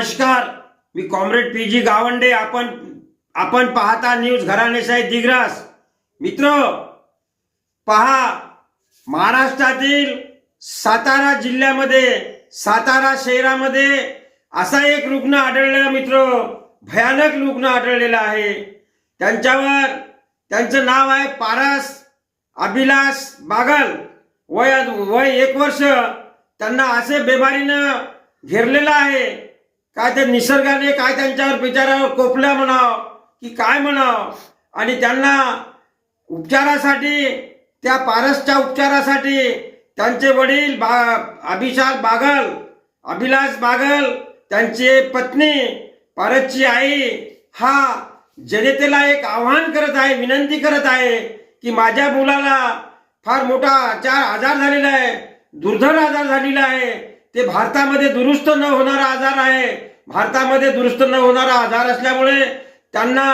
नमस्कार. मी comrade P G Gawande. आपण आपण पाहता न्यूज घराणेशाही दिग्रास. मित्र पहा महाराष्ट्रातील सातारा जिल्ह्यामध्ये सातारा शहरामध्ये असा एक रुग्ण आढळलेला मित्र भयानक रुग्ण आढळलेला आहे. त्यांच्यावर त्यांचं नाव आहे पारस अभिलाष बागल. वय वय एक वर्ष. त्यांना असे बेमारीनं घेरलेलं आहे. काय त्या निसर्गाने काय त्यांच्यावर बिचारावर कोपल्या म्हणावं? की काय म्हणावं? आणि त्यांना उपचारासाठी त्या पारसच्या उपचारासाठी त्यांचे वडील बा अभिशाल बागल अभिलाष बागल त्यांची पत्नी पारसची आई हा जनतेला एक आव्हान करत आहे विनंती करत आहे की माझ्या मुलाला फार मोठा चार आजार झालेला आहे दुर्धर आजार झालेला आहे ते भारतामध्ये दुरुस्त न होणारा आजार आहे भारतामध्ये दुरुस्त न होणारा आजार असल्यामुळे त्यांना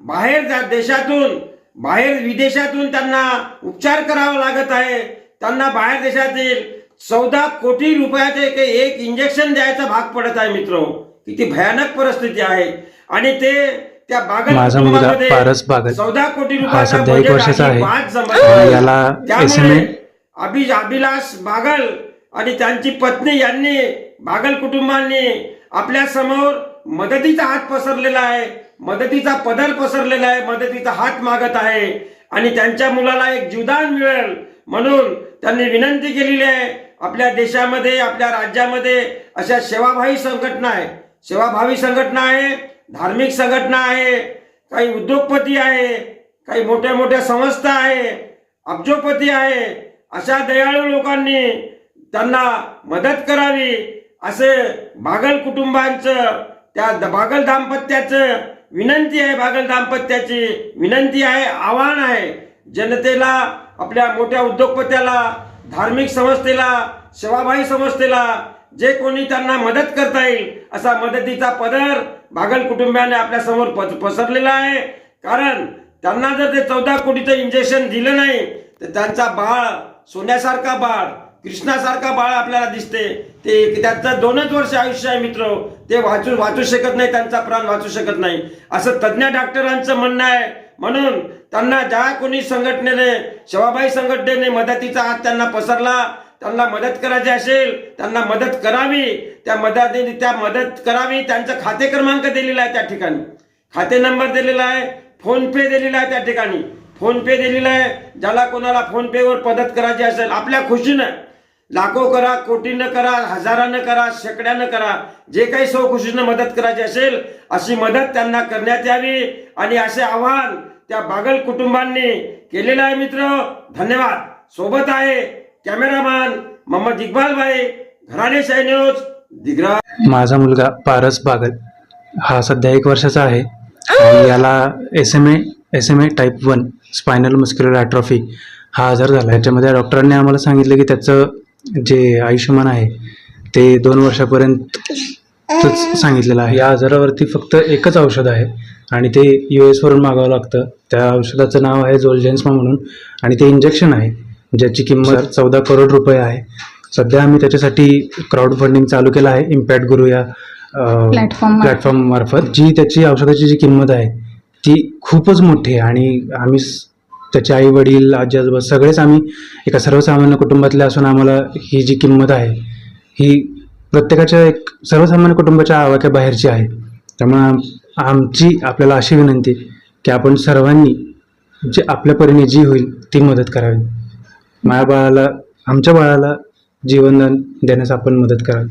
बाहेर देशातून बाहेर विदेशातून त्यांना उपचार करावा लागत आहे त्यांना बाहेर देशातील चौदा कोटी रुपयाचे एक- एक इंजेक्शन द्यायचा भाग पडत आहे मित्र किती भयानक परिस्थिती आहे आणि ते त्या बागल माझा मुलगा कुटुंबामध्ये पारस बागल चौदा कोटी रुपयाचा सध्या एक budget वर्षाचा आहे. वाद जमत आणि आहे. याला एस एम त्यामुळे ए अभि अभिलाष बागल आणि त्यांची पत्नी यांनी बागल कुटुंबांनी आपल्यासमोर मदतीचा हात पसरलेला आहे. मदतीचा पदर पसरलेला आहे. मदतीचा हात मागत आहे. आणि त्यांच्या मुलाला एक जीवदान मिळेल म्हणून त्यांनी विनंती केलेली आहे. आपल्या देशामध्ये आपल्या राज्यामध्ये अशा सेवाभावी संघटना आहे. सेवाभावी संघटना आहे. धार्मिक संघटना आहे. काही उद्योगपती आहे. काही मोठ्या मोठ्या संस्था आहे. अब्जोपती आहे. अशा दयाळू लोकांनी त्यांना मदत करावी. असे बागल कुटुंबांचं त्या द- बागल दाम्पत्याचं विनंती आहे बागल दाम्पत्याची विनंती आहे आव्हान आहे. जनतेला आपल्या मोठ्या उद्योगपत्याला धार्मिक संस्थेला सेवाभावी संस्थेला जे कोणी त्यांना मदत करता येईल असा मदतीचा पदर बागल कुटुंबियाने आपल्यासमोर पसरलेला आहे. कारण त्यांना जर ते चौदा कोटीचं इंजेक्शन दिलं नाही तर त्यांचा बाळ सोन्यासारखा बाळ कृष्णासारखा बाळ आपल्याला दिसते. ते त्याचं दोनच वर्ष आयुष्य आहे मित्र. ते वाचू वाचू शकत नाही त्यांचा प्राण वाचू शकत नाही. असं तज्ज्ञ डॉक्टरांचं म्हणणं आहे. म्हणून त्यांना ज्या कोणी संघटनेने शवाबाई संघटनेने मदतीचा हात त्यांना पसरला त्यांना मदत करायची असेल त्यांना मदत करावी. त्या मदतीने त्या मदत करावी त्यांचा खाते क्रमांक दिलेला आहे त्या ठिकाणी. खाते नंबर दिलेला आहे फोन पे दिलेला आहे त्या ठिकाणी. फोन पे दिलेला आहे ज्याला कोणाला फोनपेवर मदत करायची असेल आपल्या खुशीनं. लाखो करा कोटीनं करा हजारानं करा शेकड्यानं करा. जे काही सौखुशीनं मदत करायची असेल अशी मदत त्यांना करण्यात यावी. आणि असे आव्हान त्या बागल कुटुंबांनी केलेलं आहे मित्र. धन्यवाद. सोबत आहे कॅमेरामॅन मोहम्मद इक्बाल भाई घराणे शाही न्यूज दिग्रा माझा मुलगा पारस बागल. हा सध्या एक वर्षाचा आहे. आणि याला S M A S M A type one spinal muscular atrophy हा आजार झाला. याच्यामध्ये डॉक्टरांनी आम्हाला सांगितलं की त्याचं जे आयुष्यमान आहे ते दोन वर्षापर्यंतच सांगितलेलं आहे. या आजारावरती फक्त एकच औषध आहे आणि ते यू एसवरून मागावं लागतं. त्या औषधाचं नाव आहे झोलजेन्समा म्हणून आणि ते इंजेक्शन आहे ज्याची किंमत चौदा करोड रुपये आहे. सध्या आम्ही त्याच्यासाठी क्राऊड फंडिंग चालू केलं आहे इम्पॅक्ट गुरु या प्लॅटफॉर्म मार्फत. जी त्याची औषधाची जी किंमत आहे ती खूपच मोठी आहे आणि आम्ही त्याचे आई वडील आजी आजोबा सगळेच आम्ही एका सर्वसामान्य कुटुंबातले असून आम्हाला ही जी किंमत आहे ही प्रत्येकाच्या एक सर्वसामान्य कुटुंबाच्या आवाक्या बाहेरची आहे. त्यामुळे आमची आपल्याला अशी विनंती की आपण सर्वांनी जे आपल्या परीने जी होईल ती मदत करावी. माझ्या बाळाला आमच्या बाळाला जीवनदान देण्यास आपण मदत करावी.